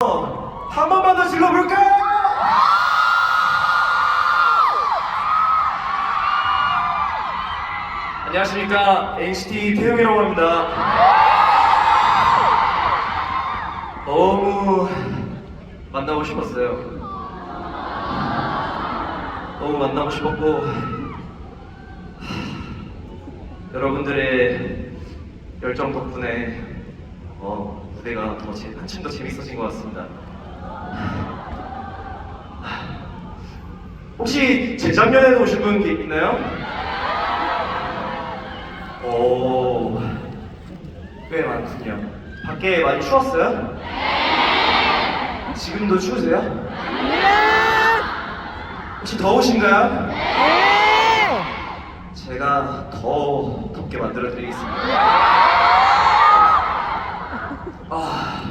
한 번만 더 질러볼까요? 안녕하십니까 NCT 태용이라고 합니다. 너무 만나고 싶었어요. 너무 만나고 싶었고 여러분들의 열정 덕분에 어, 무대가 더 재- 한층 더 재밌어진 것 같습니다. 혹시 재작년에도 오신 분 있나요? 오, 꽤 많군요. 밖에 많이 추웠어요? 지금도 추우세요? 혹시 더우신가요? 제가 더 덥게 만들어 드리겠습니다. 아,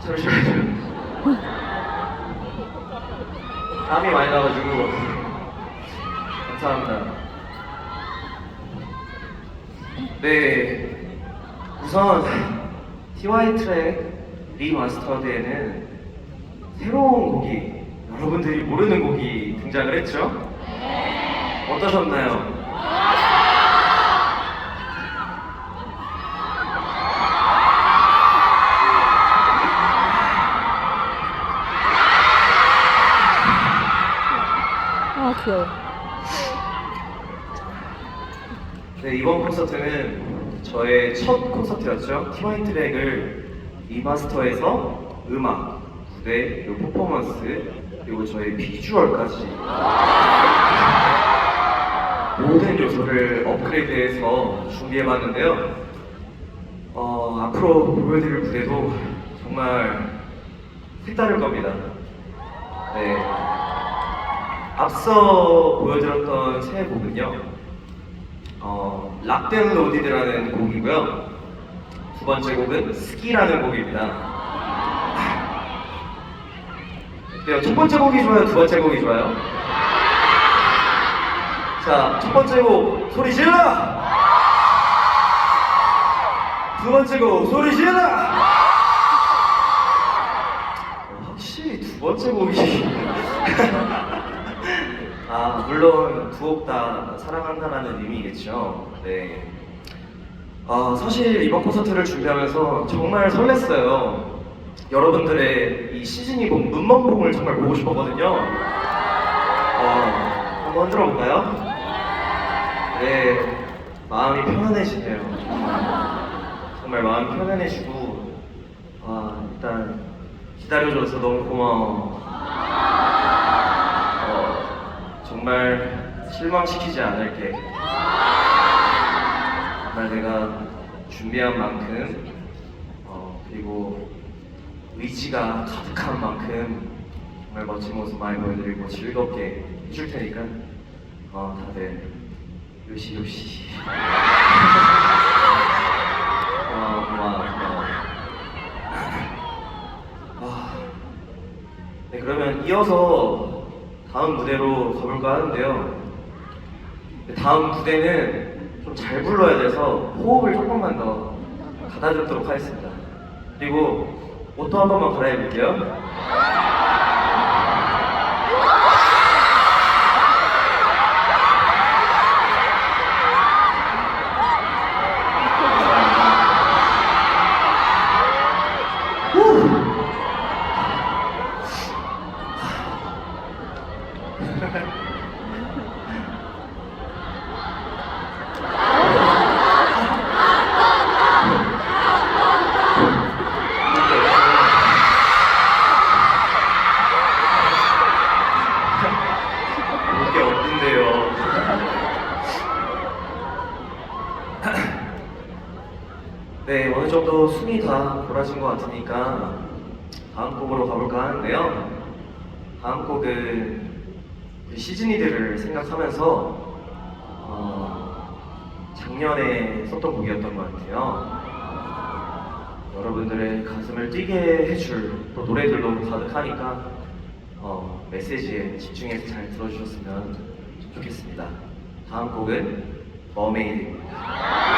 잠시만요. 땀이 많이 나가지고 감사합니다. 네, 우선 TY 트랙 리마스터드에는 새로운 곡이 여러분들이 모르는 곡이 등장을 했죠? 어떠셨나요? 아 귀여워. 네, 이번 콘서트는 저의 첫 콘서트였죠. 티와인 트랙을 리마스터해서 음악, 무대, 그리고 퍼포먼스, 그리고 저의 비주얼까지 모든 요소를 업그레이드해서 준비해봤는데요. 어, 앞으로 보여드릴 무대도 정말 색다를 겁니다. 네. 앞서 보여드렸던 새 곡은요. 어, 락덴 로디드라는 곡이고요. 두 번째 곡은 스키라는 곡입니다. 네, 첫 번째 곡이 좋아요? 두 번째 곡이 좋아요? 자, 첫 번째 곡 소리 질러! 두 번째 곡 소리 질러! 어, 확실히 두 번째 곡이 아 물론 두곡다 사랑한다라는 의미겠죠. 네. 아 사실 이번 콘서트를 준비하면서 정말 설렜어요. 여러분들의 이 시즌이 본 눈먼봉을 정말 보고 싶었거든요. 어, 한번 들어 볼까요? 네, 마음이 편안해지네요. 정말 마음이 편안해지고, 아, 일단 기다려줘서 너무 고마워. 어, 정말 실망시키지 않을게. 정말 내가 준비한 만큼, 어, 그리고 의지가 가득한 만큼 정말 멋진 모습 많이 보여드리고 즐겁게 해줄 테니까, 어, 다들 요시 요시. 고마워, 고마워, 고마워. 아, 네, 그러면 이어서 다음 무대로 가볼까 하는데요. 네, 다음 무대는 좀 잘 불러야 돼서 호흡을 조금만 더 가다듬도록 하겠습니다. 그리고 옷도 한 번만 갈아입을게요. 네, 어느 정도 숨이 다 돌아진 것 같으니까 다음 곡으로 가볼까 하는데요. 다음 곡은 우리 시즈니들을 생각하면서 어, 작년에 썼던 곡이었던 것 같아요. 여러분들의 가슴을 뛰게 해줄 또 노래들로 가득하니까 어, 메시지에 집중해서 잘 들어주셨으면 좋겠습니다. 다음 곡은 머메이드입니다.